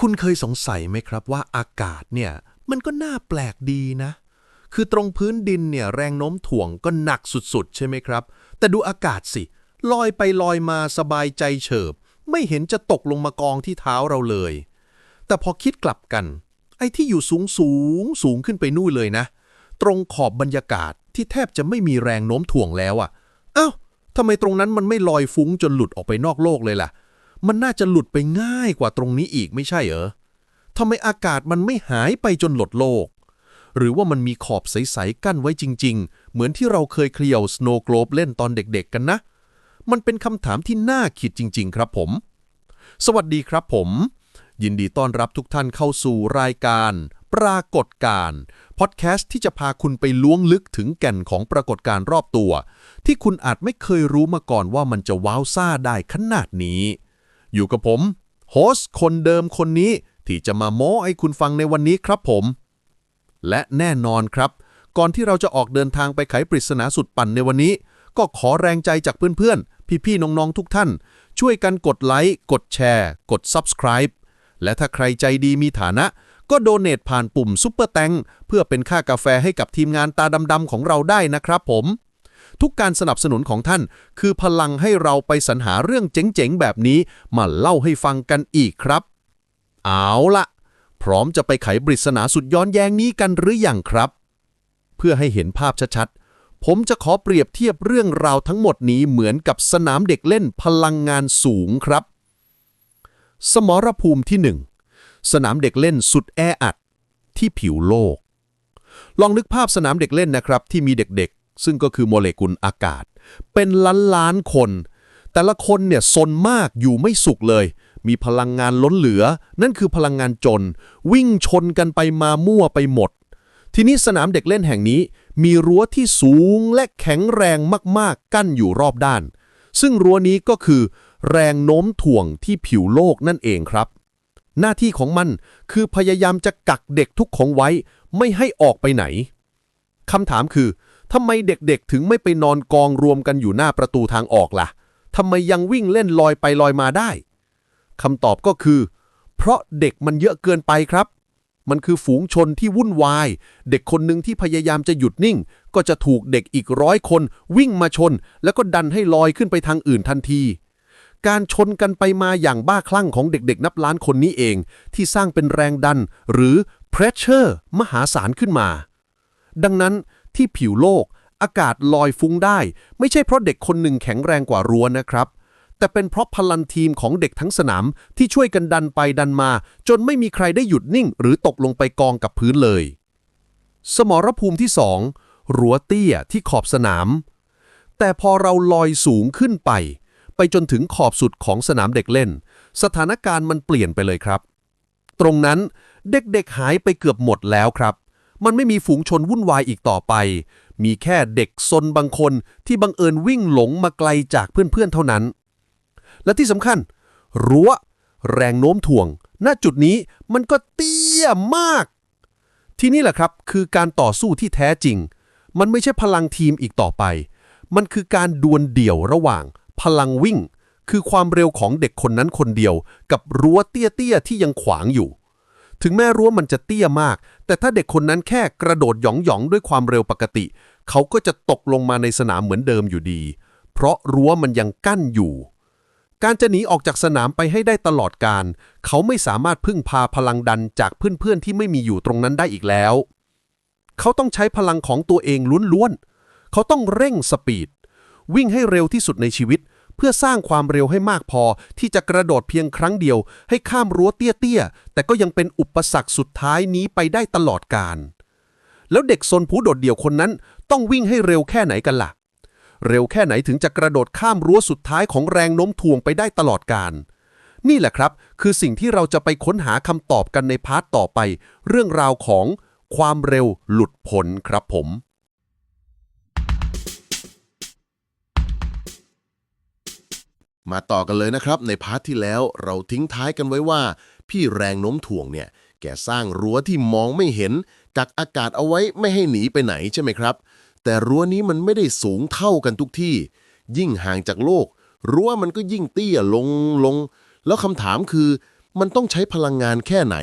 คุณเคยสงสัยไหมครับว่าอากาศเนี่ยมันก็น่าแปลกดีนะ คือตรงพื้นดินเนี่ยแรงโน้มถ่วงก็หนักสุดๆ ใช่ไหมครับ แต่ดูอากาศสิ ลอยไปลอยมาสบายใจเฉิบ ไม่เห็นจะตกลงมากองที่เท้าเราเลย แต่พอคิดกลับกัน ไอ้ที่อยู่สูงสูงสูงขึ้นไปนู่นเลยนะ ตรงขอบบรรยากาศที่แทบจะไม่มีแรงโน้มถ่วงแล้วอะ่ะ เอ้าทำไมตรงนั้นมันไม่ลอยฟุ้งจนหลุดออกไปนอกโลกเลยล่ะ มันน่าจะหลุดไปง่ายกว่าตรงนี้อีกไม่ใช่เหรอทำไมอากาศมันไม่หายไปจนหลดโลก หรือว่ามันมีขอบใสๆกั้นไว้จริง ๆ เหมือนที่เราเคยเคลียวสโนว์โกลบเล่นตอนเด็กๆกันนะ มันเป็นคำถามที่น่าคิดจริง ๆ ครับผม สวัสดีครับผม ยินดีต้อนรับทุกท่านเข้าสู่รายการ ปรากฏการณ์พอดแคสต์ที่จะพาคุณไปล้วงลึกถึงแก่นของปรากฏการณ์รอบตัว ที่คุณอาจไม่เคยรู้มาก่อนว่ามันจะว้าวซ่าได้ขนาดนี้ อยู่กับผมโฮสต์คนเดิมคนนี้ที่จะมาโม้ให้คุณฟังในวันนี้ครับผม และแน่นอนครับ ก่อนที่เราจะออกเดินทางไปไขปริศนาสุดปั่นในวันนี้ ก็ขอแรงใจจากเพื่อนๆ พี่ๆ น้องๆ ทุกท่าน ช่วยกันกดไลค์ กดแชร์ กด Subscribe และถ้าใครใจดีมีฐานะ ก็โดเน a ผ่านปุ่มซุปเปอร์แตงเพื่อเป็นค่ากาแฟให้กับทีมงานตาดำๆของเราได้นะครับผม ทุกการสนับสนุนของท่าน คือพลังให้เราไปสรรหาเรื่องเจ๋งๆ แบบนี้ มาเล่าให้ฟังกันอีกครับ เอาละพร้อมจะไปไขปริศนาสุดย้อนแย้งนี้กันหรืออยังครับ เพื่อให้เห็นภาพชัดๆ ผมจะขอเปรียบเทียบเรื่องราวทั้งหมดนี้เหมือนกับสนามเด็กเล่นพลังงานสูงครับ สมรภูมิที่1สนามเด็กเล่นสุดแออัดที่ผิวโลก ลองนึกภาพสนามเด็กเล่นนะครับ ที่มีเด็กๆ ซึ่งก็คือโมเลกุลอากาศ เป็นล้านล้านคน แต่ละคนเนี่ยซนมากอยู่ไม่สุขเลย มีพลังงานล้นเหลือ นั่นคือพลังงานจน วิ่งชนกันไปมามั่วไปหมด ทีนี้สนามเด็กเล่นแห่งนี้ มีรั้วที่สูงและแข็งแรงมากๆ กั้นอยู่รอบด้าน ซึ่งรั้วนี้ก็คือ แรงโน้มถ่วงที่ผิวโลกนั่นเองครับ หน้าที่ของมันคือพยายามจะกักเด็กทุกของไว้ ไม่ให้ออกไปไหนคำถามคือ ทำไมเด็กๆ ถึงไม่ไปนอนกองรวมกันอยู่หน้าประตูทางออกล่ะทำไมยังวิ่งเล่นลอยไปลอยมาได้คำตอบก็คือ เพราะเด็กมันเยอะเกินไปครับ มันคือฝูงชนที่วุ่นวาย เด็กคนหนึ่งที่พยายามจะหยุดนิ่ง ก็จะถูกเด็กอีกร้อยคน วิ่งมาชน แล้วก็ดันให้ลอยขึ้นไปทางอื่นทันที การชนกันไปมาอย่างบ้าคลั่งของเด็กๆ นับล้านคนนี้เอง ที่สร้างเป็นแรงดัน หรือ pressure มหาศาลขึ้นมา ดังนั้น ที่ผิวโลก อากาศลอยฟุ้งได้ ไม่ใช่เพราะเด็กคนหนึ่งแข็งแรงกว่ารั้วนะครับ แต่เป็นเพราะพลังทีมของเด็กทั้งสนามที่ช่วยกันดันไปดันมา จนไม่มีใครได้หยุดนิ่ง หรือตกลงไปกองกับพื้นเลย สมรภูมิที่สองรั้วเตี้ยที่ขอบสนาม แต่พอเราลอยสูงขึ้นไป ไปจนถึงขอบสุดของสนามเด็กเล่น สถานการณ์มันเปลี่ยนไปเลยครับ ตรงนั้นเด็กๆหายไปเกือบหมดแล้วครับ มันไม่มีฝูงชนวุ่นวายอีกต่อไป มีแค่เด็กซนบางคนที่บังเอิญวิ่งหลงมาไกลจากเพื่อนๆเท่านั้น และที่สำคัญ รั้ว แรงโน้มถ่วง ณ จุดนี้มันก็เตี้ยมาก ที่นี่แหละครับคือการต่อสู้ที่แท้จริง มันไม่ใช่พลังทีมอีกต่อไป มันคือการดวลเดี่ยวระหว่าง พลังวิ่ง คือความเร็วของเด็กคนนั้นคนเดียว กับรั้วเตี้ยๆที่ยังขวางอยู่ ถึงแม้รั้วมันจะเตี้ยมาก แต่ถ้าเด็กคนนั้นแค่กระโดดหยองๆด้วยความเร็วปกติ เขาก็จะตกลงมาในสนามเหมือนเดิมอยู่ดี เพราะรั้วมันยังกั้นอยู่ การจะหนีออกจากสนามไปให้ได้ตลอดการ เขาไม่สามารถพึ่งพาพลังดันจากเพื่อนๆที่ไม่มีอยู่ตรงนั้นได้อีกแล้ว เขาต้องใช้พลังของตัวเองล้วนๆ เขาต้องเร่งสปีด วิ่งให้เร็วที่สุดในชีวิตเเพื่อสร้างความเร็วให้มากพอ ที่จะกระโดดเพียงครั้งเดียว ให้ข้ามรั้วเตี้ยๆ แต่ก็ยังเป็นอุปสรรคสุดท้ายนี้ไปได้ตลอดการ แล้วเด็กซนผู้โดดเดี่ยวคนนั้นต้องวิ่งให้เร็วแค่ไหนกันล่ะ เร็วแค่ไหนถึงจะกระโดดข้ามรั้วสุดท้ายของแรงโน้มถ่วงไปได้ตลอดการนี่แหละครับ คือสิ่งที่เราจะไปค้นหาคำตอบกันในพาร์ทต่อไป เรื่องราวของความเร็วหลุดพ้นครับผม มาต่อกันเลยนะครับ ในพาร์ทที่แล้วเราทิ้งท้ายกันไว้ว่า พี่แรงโน้มถ่วงเนี่ย แกสร้างรั้วที่มองไม่เห็นกักอากาศเอาไว้ไม่ให้หนีไปไหนใช่ไหมครับ แต่รั้วนี้มันไม่ได้สูงเท่ากันทุกที่ ยิ่งห่างจากโลก รั้วมันก็ยิ่งเตี้ยลงลง แล้วคำถามคือ มันต้องใช้พลังงานแค่ไหน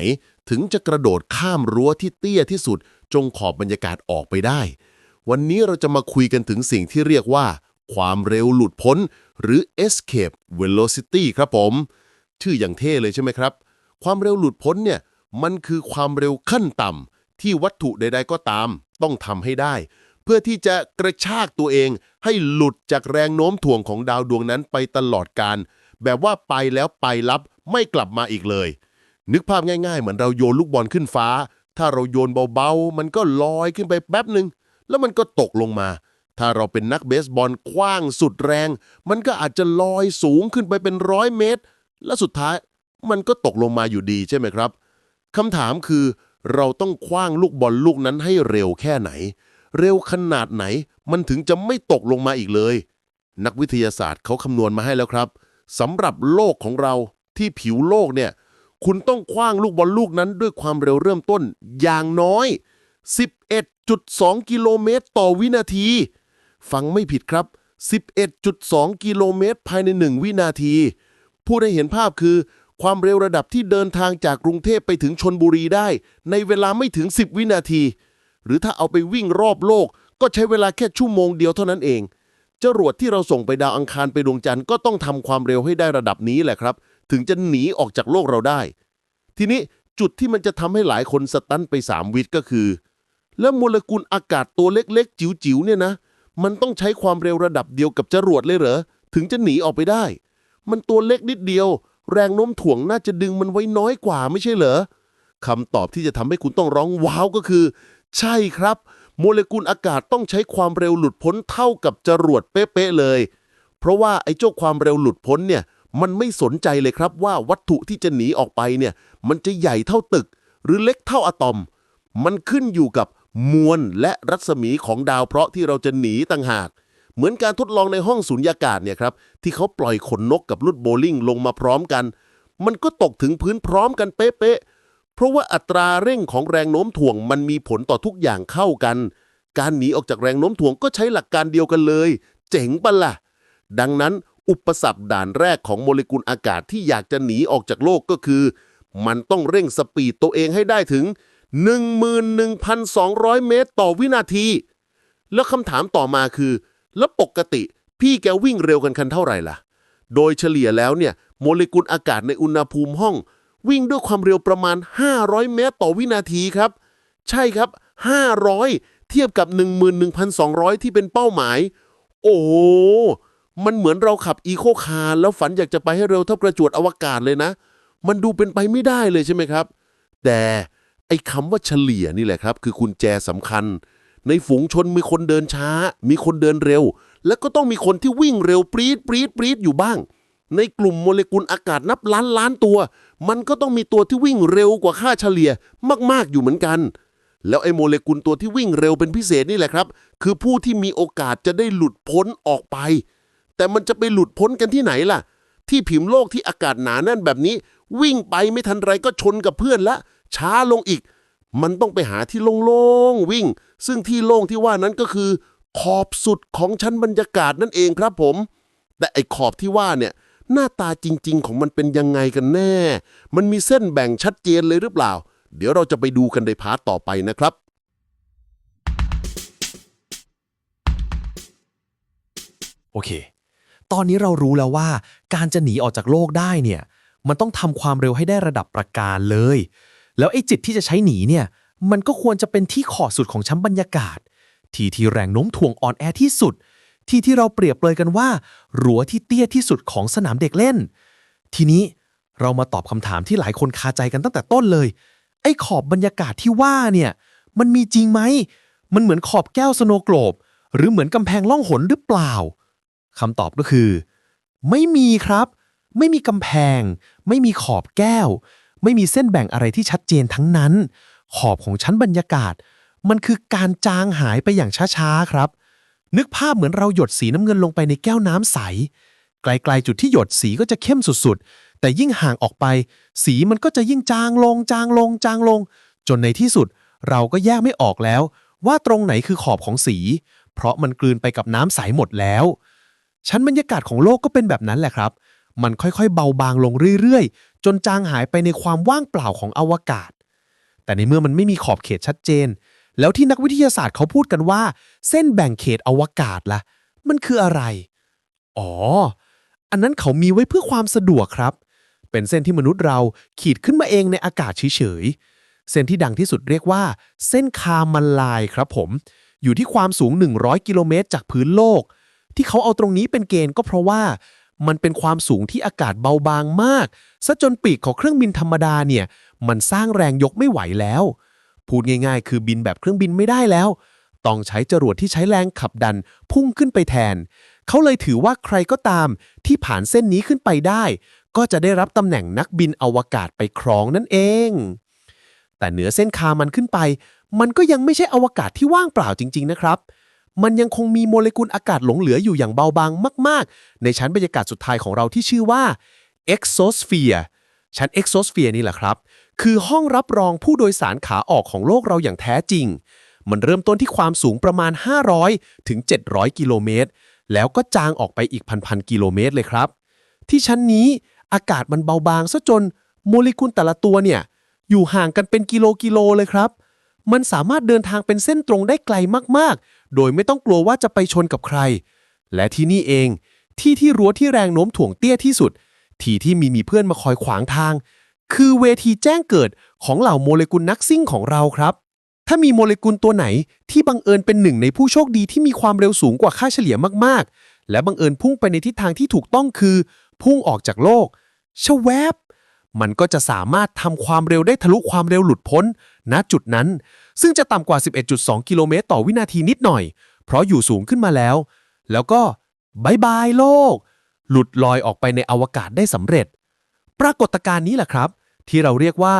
ถึงจะกระโดดข้ามรั้วที่เตี้ยที่สุด จงขอบบรรยากาศออกไปได้ วันนี้เราจะมาคุยกันถึงสิ่งที่เรียกว่า ความเร็วหลุดพ้น หรือ escape velocity ครับผม ชื่ออย่างเท่เลยใช่ไหมครับ ความเร็วหลุดพ้นเนี่ย มันคือความเร็วขั้นต่ำที่วัตถุใดๆก็ตาม ต้องทำให้ได้ เพื่อที่จะกระชากตัวเอง ให้หลุดจากแรงโน้มถ่วงของดาวดวงนั้นไปตลอดการ แบบว่าไปแล้วไปลับไม่กลับมาอีกเลย นึกภาพง่ายๆ เหมือนเราโยนลูกบอลขึ้นฟ้า ถ้าเราโยนเบาๆ มันก็ลอยขึ้นไปแป๊บหนึ่งแล้วมันก็ตกลงมา ถ้าเราเป็นนักเบสบอลคว้างสุดแรง มันก็อาจจะลอยสูงขึ้นไปเป็นร้อยเมตร และสุดท้ายมันก็ตกลงมาอยู่ดีใช่ไหมครับคำถามคือเราต้องคว้างลูกบอลลูกนั้นให้เร็วแค่ไหน เร็วขนาดไหน มันถึงจะไม่ตกลงมาอีกเลย นักวิทยาศาสตร์เขาคำนวณมาให้แล้วครับสำหรับโลกของเราที่ผิวโลกเนี่ย คุณต้องคว้างลูกบอลลูกนั้นด้วยความเร็วเริ่มต้นอย่างน้อย 11.2 กิโลเมตรต่อวินาที ฟังไม่ผิดครับ 11.2 กิโลเมตรภายใน 1 วินาที ผู้ได้เห็นภาพคือ ความเร็วระดับที่เดินทางจากกรุงเทพไปถึงชนบุรีได้ ในเวลาไม่ถึง 10 วินาที หรือถ้าเอาไปวิ่งรอบโลก ก็ใช้เวลาแค่ชั่วโมงเดียวเท่านั้นเองจรวดที่เราส่งไปดาวอังคารไปดวงจันทร์ก็ต้องทำความเร็วให้ได้ระดับนี้แหละครับ ถึงจะหนีออกจากโลกเราได้ ทีนี้จุดที่มันจะทำให้หลายคนสตันไป 3 วิตก็คือ แล้วโมเลกุลอากาศตัวเล็กๆ จิ๋วๆเนี่ยนะ มันต้องใช้ความเร็วระดับเดียวกับจรวดเลยเหรอ ถึงจะหนีออกไปได้ มันตัวเล็กนิดเดียว แรงโน้มถ่วงน่าจะดึงมันไว้น้อยกว่าไม่ใช่เหรอคำตอบที่จะทำให้คุณต้องร้องว้าวก็คือ ใช่ครับ โมเลกุลอากาศต้องใช้ความเร็วหลุดพ้นเท่ากับจรวดเป๊ะๆเลย เพราะว่าไอ้เจ้าความเร็วหลุดพ้นเนี่ย มันไม่สนใจเลยครับว่าวัตถุที่จะหนีออกไปเนี่ย มันจะใหญ่เท่าตึก หรือเล็กเท่าอะตอม มันขึ้นอยู่กับ มวลและรัศมีของดาวเพราะห์ที่เราจะหนีต่างหาก เหมือนการทดลองในห้องสุญญากาศเนี่ยครับที่เขาปล่อยขนนกกับลูกโบลิ่งลงมาพร้อมกัน มันก็ตกถึงพื้นพร้อมกันเป๊ะๆเพราะว่าอัตราเร่งของแรงโน้มถ่วงมันมีผลต่อทุกอย่างเข้ากัน การหนีออกจากแรงโน้มถ่วงก็ใช้หลักการเดียวกันเลย เจ๋งปะล่ะดังนั้นอุปสรรคด่านแรกของโมเลกุลอากาศที่อยากจะหนีออกจากโลกก็คือ มันต้องเร่งสปีดตัวเองให้ได้ถึง 11,200 เมตรต่อวินาที แล้วคำถามต่อมาคือ แล้วปกติพี่แกวิ่งเร็วกันคันเท่าไหร่ล่ะ โดยเฉลี่ยแล้วเนี่ย โมเลกุลอากาศในอุณหภูมิห้อง วิ่งด้วยความเร็วประมาณ 500 เมตรต่อวินาทีครับ ใช่ครับ 500 เทียบกับ 11,200 ที่เป็นเป้าหมาย โอ้มันเหมือนเราขับอีโคคาร์แล้วฝันอยากจะไปให้เร็วเท่ากระจวดอวกาศเลยนะ มันดูเป็นไปไม่ได้เลยใช่ไหมครับ แต่ อ้คำว่าเฉลี่ยนี่แหละครับ คือกุญแจสำคัญ ในฝูงชนมีคนเดินช้า มีคนเดินเร็ว แล้วก็ต้องมีคนที่วิ่งเร็วปรีดปรีดปรีดอยู่บ้าง ในกลุ่มโมเลกุลอากาศนับล้านล้านตัว มันก็ต้องมีตัวที่วิ่งเร็วกว่าค่าเฉลี่ยมาก ๆอยู่เหมือนกัน แล้วไอ้โมเลกุลตัวที่วิ่งเร็วเป็นพิเศษนี่แหละครับ คือผู้ที่มีโอกาสจะได้หลุดพ้นออกไป แต่มันจะไปหลุดพ้นกันที่ไหนล่ะ ที่ผิวโลกที่อากาศหนาแน่นแบบนี้ วิ่งไปไม่ทันไรก็ชนกับเพื่อนละ ช้าลงอีก มันต้องไปหาที่โล่งๆวิ่ง ซึ่งที่โล่งที่ว่านั้นก็คือ ขอบสุดของชั้นบรรยากาศนั่นเองครับผม แต่ไอ้ขอบที่ว่าเนี่ยหน้าตาจริง ๆ ของมันเป็นยังไงกันแน่ มันมีเส้นแบ่งชัดเจนเลยหรือเปล่า เดี๋ยวเราจะไปดูกันในพาร์ทต่อไปนะครับโอเค ตอนนี้เรารู้แล้วว่า การจะหนีออกจากโลกได้เนี่ย มันต้องทำความเร็วให้ได้ระดับประการเลย แล้วไอ้จิตที่จะใช้หนีเนี่ย มันก็ควรจะเป็นที่ขอดสุดของชั้นบรรยากาศ ที่ที่แรงโน้มถ่วงอ่อนแอที่สุด ที่ที่เราเปรียบเปรยกันว่ารั้วที่เตี้ยที่สุดของสนามเด็กเล่น ทีนี้เรามาตอบคำถามที่หลายคนคาใจกันตั้งแต่ต้นเลย ไอ้ขอบบรรยากาศที่ว่าเนี่ย มันมีจริงไหม มันเหมือนขอบแก้วสโนว์โกลบ หรือเหมือนกำแพงล่องหนหรือเปล่าคำตอบก็คือ ไม่มีครับ ไม่มีกำแพง ไม่มีขอบแก้ว ไม่มีเส้นแบ่งอะไรที่ชัดเจนทั้งนั้น ขอบของชั้นบรรยากาศ มันคือการจางหายไปอย่างช้าๆครับ นึกภาพเหมือนเราหยดสีน้ำเงินลงไปในแก้วน้ำใส ไกลๆจุดที่หยดสีก็จะเข้มสุดๆ แต่ยิ่งห่างออกไป สีมันก็จะยิ่งจางลงจางลงจางลง จนในที่สุด เราก็แยกไม่ออกแล้ว ว่าตรงไหนคือขอบของสี เพราะมันกลืนไปกับน้ำใสหมดแล้ว ชั้นบรรยากาศของโลกก็เป็นแบบนั้นแหละครับ มันค่อยๆ เบาบางลงเรื่อยๆ จนจางหายไปในความว่างเปล่าของอวกาศ แต่ในเมื่อมันไม่มีขอบเขตชัดเจน แล้วที่นักวิทยาศาสตร์เขาพูดกันว่า เส้นแบ่งเขตอวกาศล่ะ มันคืออะไร อ๋อ อันนั้นเขามีไว้เพื่อความสะดวกครับ เป็นเส้นที่มนุษย์เราขีดขึ้นมาเองในอากาศเฉยๆ เส้นที่ดังที่สุดเรียกว่า เส้นคาร์มันไลน์ครับผม อยู่ที่ความสูง 100 กิโลเมตรจากพื้นโลก ที่เขาเอาตรงนี้เป็นเกณฑ์ก็เพราะว่า มันเป็นความสูงที่อากาศเบาบางมากซะจนปีกของเครื่องบินธรรมดาเนี่ย มันสร้างแรงยกไม่ไหวแล้ว พูดง่ายๆ คือบินแบบเครื่องบินไม่ได้แล้ว ต้องใช้จรวดที่ใช้แรงขับดันพุ่งขึ้นไปแทน เขาเลยถือว่าใครก็ตามที่ผ่านเส้นนี้ขึ้นไปได้ ก็จะได้รับตำแหน่งนักบินอวกาศไปครองนั่นเอง แต่เหนือเส้นคามันขึ้นไป มันก็ยังไม่ใช่อวกาศที่ว่างเปล่าจริง ๆ นะครับ มันยังคงมีโมเลกุลอากาศหลงเหลืออยู่อย่างเบาบางมาก ๆ ในชั้นบรรยากาศสุดท้ายของเราที่ชื่อว่า exosphere ชั้น exosphere นี่แหละครับ คือห้องรับรองผู้โดยสารขาออกของโลกเราอย่างแท้จริง มันเริ่มต้นที่ความสูงประมาณ 500 ถึง 700 กิโลเมตร แล้วก็จางออกไปอีกพันๆกิโลเมตรเลยครับ ที่ชั้นนี้อากาศมันเบาบางซะจนโมเลกุลแต่ละตัวเนี่ยอยู่ห่างกันเป็นกิโลกิโลเลยครับ มันสามารถเดินทางเป็นเส้นตรงได้ไกลมากๆ โดยไม่ต้องกลัวว่าจะไปชนกับใคร และที่นี่เอง ที่ที่รั้วที่แรงโน้มถ่วงเตี้ยที่สุด ที่ที่มีมีเพื่อนมาคอยขวางทาง คือเวทีแจ้งเกิดของเหล่าโมเลกุลนักซิ่งของเราครับ ถ้ามีโมเลกุลตัวไหนที่บังเอิญเป็นหนึ่งในผู้โชคดีที่มีความเร็วสูงกว่าค่าเฉลี่ยมากๆ และบังเอิญพุ่งไปในทิศทางที่ถูกต้องคือ พุ่งออกจากโลกชแวบมันก็จะสามารถทำความเร็วได้ทะลุความเร็วหลุดพ้น ณจุดนั้น ซึ่งจะต่ำกว่า 11.2 กิโลเมตรต่อวินาทีนิดหน่อย เพราะอยู่สูงขึ้นมาแล้ว แล้วก็บายบายโลก หลุดลอยออกไปในอวกาศได้สำเร็จ ปรากฏการณ์นี้แหละครับ ที่เราเรียกว่า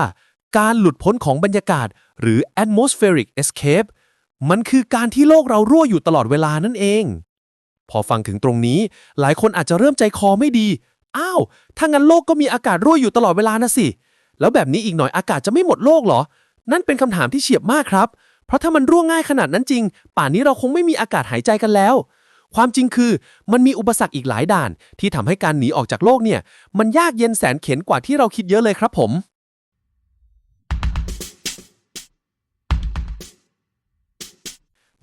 การหลุดพ้นของบรรยากาศ หรือ atmospheric escape มันคือการที่โลกเรารั่วอยู่ตลอดเวลานั่นเอง พอฟังถึงตรงนี้ หลายคนอาจจะเริ่มใจคอไม่ดี อ้าว ถ้างั้นโลกก็มีอากาศรั่วอยู่ตลอดเวลานะสิ แล้วแบบนี้อีกหน่อยอากาศจะไม่หมดโลกเหรอ นั่นเป็นคำถามที่เฉียบมากครับ เพราะถ้ามันรั่วง่ายขนาดนั้นจริง ป่านนี้เราคงไม่มีอากาศหายใจกันแล้ว ความจริงคือมันมีอุปสรรคอีกหลายด่าน ที่ทำให้การหนีออกจากโลกเนี่ย มันยากเย็นแสนเข็ญกว่าที่เราคิดเยอะเลยครับผม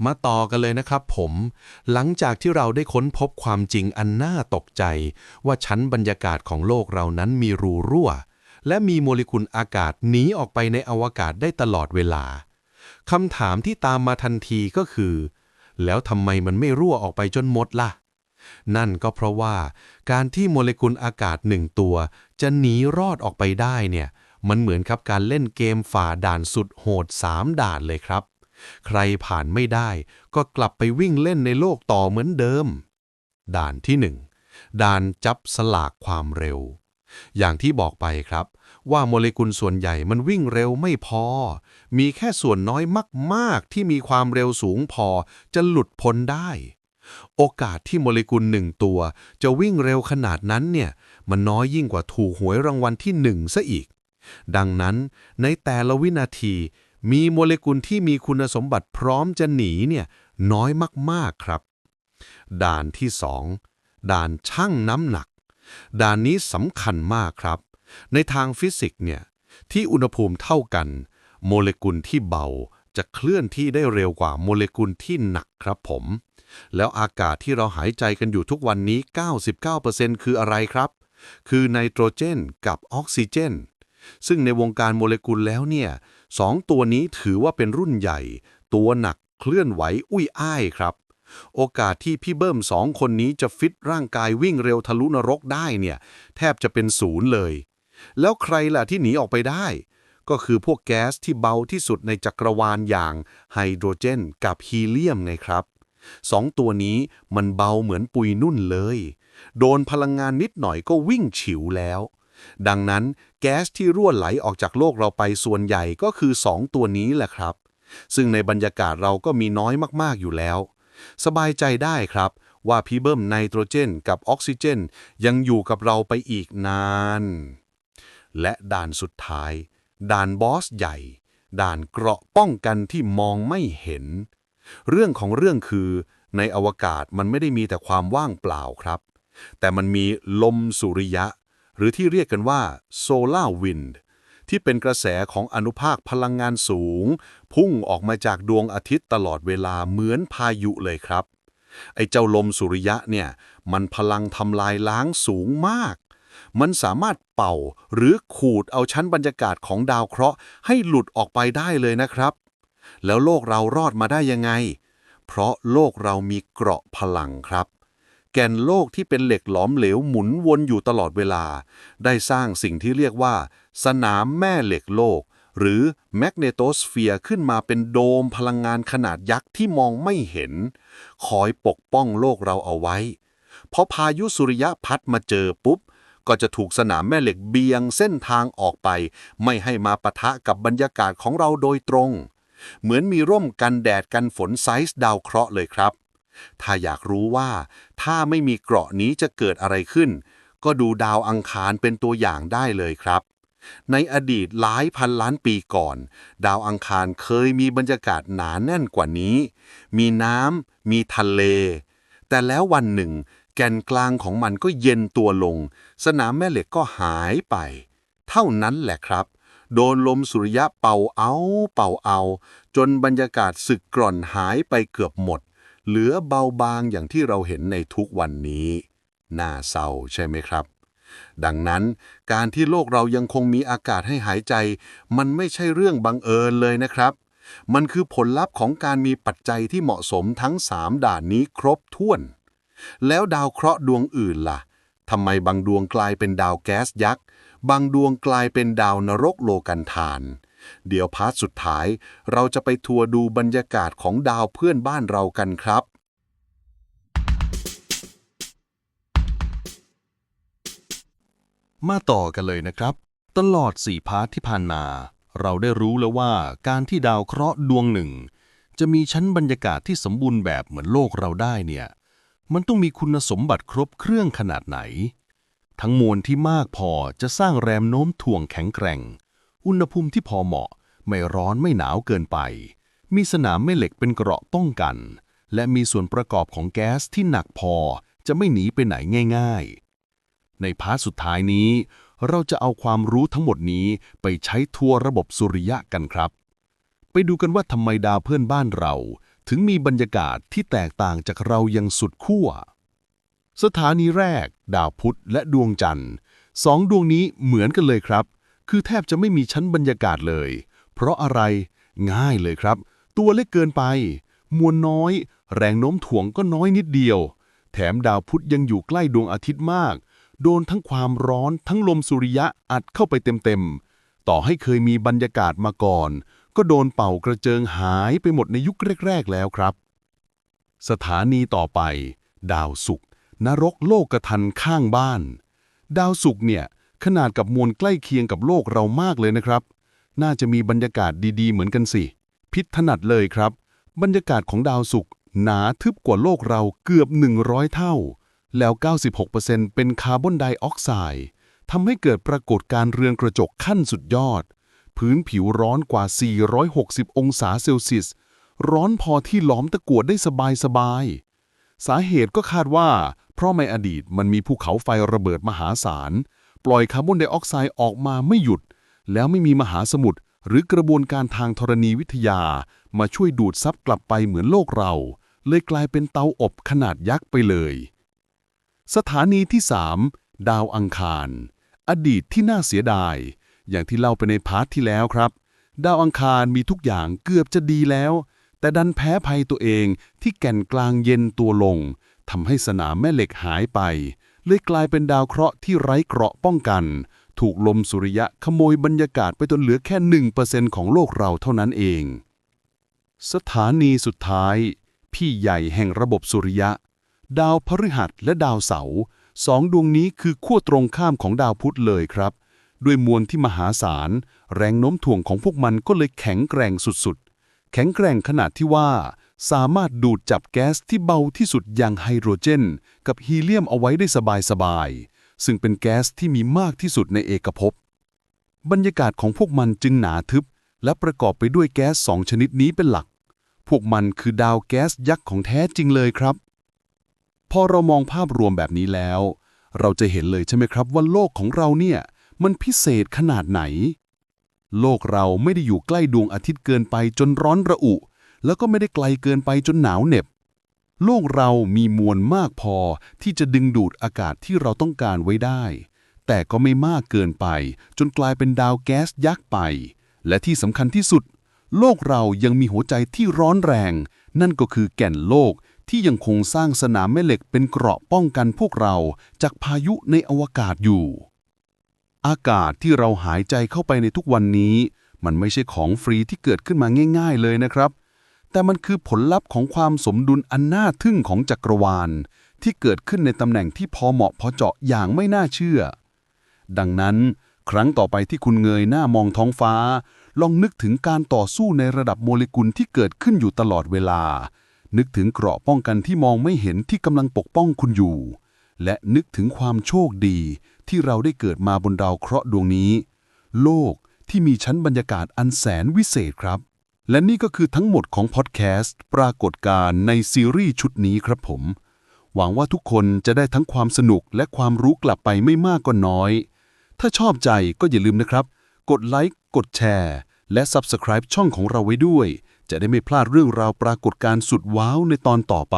มาต่อกันเลยนะครับผม หลังจากที่เราได้ค้นพบความจริงอันน่าตกใจ ว่าชั้นบรรยากาศของโลกเรานั้นมีรูรั่ว และมีโมเลกุลอากาศหนีออกไปในอวกาศได้ตลอดเวลาคำถามที่ตามมาทันทีก็คือ แล้วทำไมมันไม่รั่วออกไปจนหมดล่ะ นั่นก็เพราะว่า การที่โมเลกุลอากาศหนึ่งตัว จะหนีรอดออกไปได้เนี่ย มันเหมือนกับการเล่นเกมฝ่าด่านสุดโหดสามด่านเลยครับ ใครผ่านไม่ได้ ก็กลับไปวิ่งเล่นในโลกต่อเหมือนเดิม ด่านที่หนึ่งด่านจับสลากความเร็ว อย่างที่บอกไปครับ ว่าโมเลกุลส่วนใหญ่มันวิ่งเร็วไม่พอ มีแค่ส่วนน้อยมาก ๆ ที่มีความเร็วสูงพอจะหลุดพ้นได้ โอกาสที่โมเลกุลหนึ่งตัว จะวิ่งเร็วขนาดนั้นเนี่ยมันน้อยยิ่งกว่าถูกหวยรางวัลที่หนึ่งซะอีก ดังนั้นในแต่ละวินาที มีโมเลกุลที่มีคุณสมบัติพร้อมจะหนีเนี่ยน้อยมาก ๆ ครับ ด่านที่สองด่านชั่งน้ำหนัก ด่านนี้สำคัญมากครับ ในทางฟิสิกส์เนี่ย ที่อุณหภูมิเท่ากัน โมเลกุลที่เบาจะเคลื่อนที่ได้เร็วกว่าโมเลกุลที่หนักครับผม แล้วอากาศที่เราหายใจกันอยู่ทุกวันนี้ 99%คืออะไรครับ คือไนโตรเจนกับออกซิเจน ซึ่งในวงการโมเลกุลแล้วเนี่ยสองตัวนี้ถือว่าเป็นรุ่นใหญ่ ตัวหนักเคลื่อนไหวอุ้ยอ้ายครับ โอกาสที่พี่เบิ้มสองคนนี้จะฟิตร่างกายวิ่งเร็วทะลุนรกได้เนี่ย แทบจะเป็นศูนย์เลย แล้วใครล่ะที่หนีออกไปได้ ก็คือพวกแก๊สที่เบาที่สุดในจักรวาลอย่างไฮโดรเจนกับฮีเลียมไงครับสองตัวนี้มันเบาเหมือนปุยนุ่นเลย โดนพลังงานนิดหน่อยก็วิ่งฉิวแล้ว ดังนั้นแก๊สที่รั่วไหลออกจากโลกเราไปส่วนใหญ่ก็คือสองตัวนี้แหละครับ ซึ่งในบรรยากาศเราก็มีน้อยมากๆอยู่แล้ว สบายใจได้ครับ ว่าพีเบิมไนโตรเจนกับออกซิเจน ยังอยู่กับเราไปอีกนาน และด่านสุดท้าย ด่านบอสใหญ่ ด่านเกราะป้องกันที่มองไม่เห็น เรื่องของเรื่องคือ ในอวกาศมันไม่ได้มีแต่ความว่างเปล่าครับ แต่มันมีลมสุริยะ หรือที่เรียกกันว่า solar wind ที่เป็นกระแสของอนุภาคพลังงานสูง พุ่งออกมาจากดวงอาทิตย์ตลอดเวลาเหมือนพายุเลยครับ ไอ้เจ้าลมสุริยะเนี่ย มันพลังทำลายล้างสูงมาก มันสามารถเป่าหรือขูดเอาชั้นบรรยากาศของดาวเคราะห์ให้หลุดออกไปได้เลยนะครับ แล้วโลกเรารอดมาได้ยังไง เพราะโลกเรามีเกราะพลังครับแก่นโลกที่เป็นเหล็กหลอมเหลวหมุนวนอยู่ตลอดเวลา ได้สร้างสิ่งที่เรียกว่า สนามแม่เหล็กโลก หรือแมกเนโตสเฟียร์ขึ้นมาเป็นโดมพลังงานขนาดยักษ์ที่มองไม่เห็น คอยปกป้องโลกเราเอาไว้พอพายุสุริยะพัดมาเจอปุ๊บ ก็จะถูกสนามแม่เหล็กเบียงเส้นทางออกไป ไม่ให้มาปะทะกับบรรยากาศของเราโดยตรง เหมือนมีร่มกันแดดกันฝนไซส์ดาวเคราะห์เลยครับ ถ้าอยากรู้ว่า ถ้าไม่มีเกราะนี้จะเกิดอะไรขึ้นก็ดูดาวอังคารเป็นตัวอย่างได้เลยครับ ในอดีตหลายพันล้านปีก่อน ดาวอังคารเคยมีบรรยากาศหนาแน่นกว่านี้ มีน้ำมีทะเล แต่แล้ววันหนึ่ง แกนกลางของมันก็เย็นตัวลง สนามแม่เหล็กก็หายไป เท่านั้นแหละครับ โดนลมสุริยะเป่าเอาเป่าเอา จนบรรยากาศสึกกร่อนหายไปเกือบหมด เหลือเบาบางอย่างที่เราเห็นในทุกวันนี้ น่าเศร้าใช่ไหมครับ ดังนั้นการที่โลกเรายังคงมีอากาศให้หายใจ มันไม่ใช่เรื่องบังเอิญเลยนะครับ มันคือผลลัพธ์ของการมีปัจจัยที่เหมาะสมทั้ง 3 ด่านนี้ครบถ้วน แล้วดาวเคราะห์ดวงอื่นล่ะทำไมบางดวงกลายเป็นดาวแก๊สยักษ์ บางดวงกลายเป็นดาวนรกโลกันธานเดี๋ยวพาร์ทสุดท้าย เราจะไปทัวร์ดูบรรยากาศของดาวเพื่อนบ้านเรากันครับ มาต่อกันเลยนะครับ ตลอดสี่พาร์ทที่ผ่านมา เราได้รู้แล้วว่าการที่ดาวเคราะห์ดวงหนึ่ง จะมีชั้นบรรยากาศที่สมบูรณ์แบบเหมือนโลกเราได้เนี่ย มันต้องมีคุณสมบัติครบเครื่องขนาดไหน ทั้งมวลที่มากพอจะสร้างแรมโน้มถ่วงแข็งแกร่ง อุณหภูมิที่พอเหมาะ ไม่ร้อนไม่หนาวเกินไป มีสนามแม่เหล็กเป็นเกราะป้องกัน และมีส่วนประกอบของแก๊สที่หนักพอจะไม่หนีไปไหนง่ายๆ ในพาร์ทสุดท้ายนี้ เราจะเอาความรู้ทั้งหมดนี้ไปใช้ทัวร์ระบบสุริยะกันครับ ไปดูกันว่าทำไมดาวเพื่อนบ้านเรา ถึงมีบรรยากาศที่แตกต่างจากเรายังสุดขั้ว สถานีแรก ดาวพุธและดวงจันทร์สองดวงนี้เหมือนกันเลยครับ คือแทบจะไม่มีชั้นบรรยากาศเลย เพราะอะไรง่ายเลยครับ ตัวเล็กเกินไป มวลน้อย แรงโน้มถ่วงก็น้อยนิดเดียว แถมดาวพุธยังอยู่ใกล้ดวงอาทิตย์มาก โดนทั้งความร้อนทั้งลมสุริยะอัดเข้าไปเต็มๆ ต่อให้เคยมีบรรยากาศมาก่อน ก็โดนเป่ากระเจิงหายไปหมดในยุคแรกๆแล้วครับ สถานีต่อไป ดาวศุกร์นรกโลกะทันข้างบ้าน ดาวศุกร์เนี่ยขนาดกับมวลใกล้เคียงกับโลกเรามากเลยนะครับ น่าจะมีบรรยากาศดีๆ เหมือนกันสิ พิษถนัดเลยครับ บรรยากาศของดาวศุกร์หนาทึบกว่าโลกเราเกือบ 100 เท่า แล้ว 96%เป็นคาร์บอนไดออกไซด์ทำให้เกิดปรากฏการณ์เรือนกระจกขั้นสุดยอด พื้นผิวร้อนกว่า 460 องศาเซลเซียส ร้อนพอที่หลอมตะกั่วได้สบายๆ สาเหตุก็คาดว่า เพราะในอดีตมันมีภูเขาไฟระเบิดมหาศาล ปล่อยคาร์บอนไดออกไซด์ออกมาไม่หยุด แล้วไม่มีมหาสมุทรหรือกระบวนการทางธรณีวิทยา มาช่วยดูดซับกลับไปเหมือนโลกเรา เลยกลายเป็นเตาอบขนาดยักษ์ไปเลย สถานีที่ 3 ดาวอังคาร อดีตที่น่าเสียดาย อย่างที่เล่าไปในพาร์ทที่แล้วครับ ดาวอังคารมีทุกอย่างเกือบจะดีแล้ว แต่ดันแพ้ภัยตัวเองที่แก่นกลางเย็นตัวลงทำให้สนามแม่เหล็กหายไป เลยกลายเป็นดาวเคราะห์ที่ไร้เกราะป้องกัน ถูกลมสุริยะขโมยบรรยากาศไปจนเหลือแค่1%ของโลกเราเท่านั้นเอง สถานีสุดท้าย พี่ใหญ่แห่งระบบสุริยะ ดาวพฤหัสและดาวเสาร์สองดวงนี้คือขั้วตรงข้ามของดาวพุธเลยครับ ด้วยมวลที่มหาศาล แรงโน้มถ่วงของพวกมันก็เลยแข็งแกร่งสุดๆ แข็งแกร่งขนาดที่ว่า สามารถดูดจับแก๊สที่เบาที่สุดอย่างไฮโดรเจน กับฮีเลียมเอาไว้ได้สบายๆ ซึ่งเป็นแก๊สที่มีมากที่สุดในเอกภพบรรยากาศของพวกมันจึงหนาทึบ และประกอบไปด้วยแก๊สสองชนิดนี้เป็นหลัก พวกมันคือดาวแก๊สยักษ์ของแท้จริงเลยครับ พอเรามองภาพรวมแบบนี้แล้ว เราจะเห็นเลยใช่ไหมครับว่าโลกของเราเนี่ย มันพิเศษขนาดไหน โลกเราไม่ได้อยู่ใกล้ดวงอาทิตย์เกินไปจนร้อนระอุ แล้วก็ไม่ได้ไกลเกินไปจนหนาวเหน็บ โลกเรามีมวลมากพอที่จะดึงดูดอากาศที่เราต้องการไว้ได้ แต่ก็ไม่มากเกินไป จนกลายเป็นดาวแก๊สยักษ์ไป และที่สำคัญที่สุด โลกเรายังมีหัวใจที่ร้อนแรง นั่นก็คือแก่นโลก ที่ยังคงสร้างสนามแม่เหล็กเป็นเกราะป้องกันพวกเราจากพายุในอวกาศอยู่ อากาศที่เราหายใจเข้าไปในทุกวันนี้ มันไม่ใช่ของฟรีที่เกิดขึ้นมาง่าย ๆ เลยนะครับ แต่มันคือผลลัพธ์ของความสมดุลอันน่าทึ่งของจักรวาล ที่เกิดขึ้นในตำแหน่งที่พอเหมาะพอเจาะอย่างไม่น่าเชื่อ ดังนั้น ครั้งต่อไปที่คุณเงยหน้ามองท้องฟ้า ลองนึกถึงการต่อสู้ในระดับโมเลกุลที่เกิดขึ้นอยู่ตลอดเวลา นึกถึงเกราะป้องกันที่มองไม่เห็นที่กำลังปกป้องคุณอยู่ และนึกถึงความโชคดีที่เราได้เกิดมาบนดาวเคราะห์ดวงนี้ โลกที่มีชั้นบรรยากาศอันแสนวิเศษครับ และนี่ก็คือทั้งหมดของพอดแคสต์ปรากฏการณ์ในซีรีส์ชุดนี้ครับผม หวังว่าทุกคนจะได้ทั้งความสนุกและความรู้กลับไปไม่มากก็น้อย ถ้าชอบใจก็อย่าลืมนะครับ กดไลค์กดแชร์และ Subscribe ช่องของเราไว้ด้วย จะได้ไม่พลาดเรื่องราวปรากฏการณ์สุดว้าวในตอนต่อไป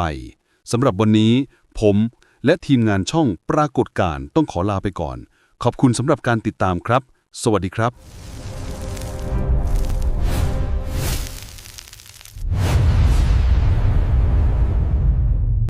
สำหรับวันนี้ ผมและทีมงานช่องปรากฏการณ์ต้องขอลาไปก่อน ขอบคุณสำหรับการติดตามครับ สวัสดีครับ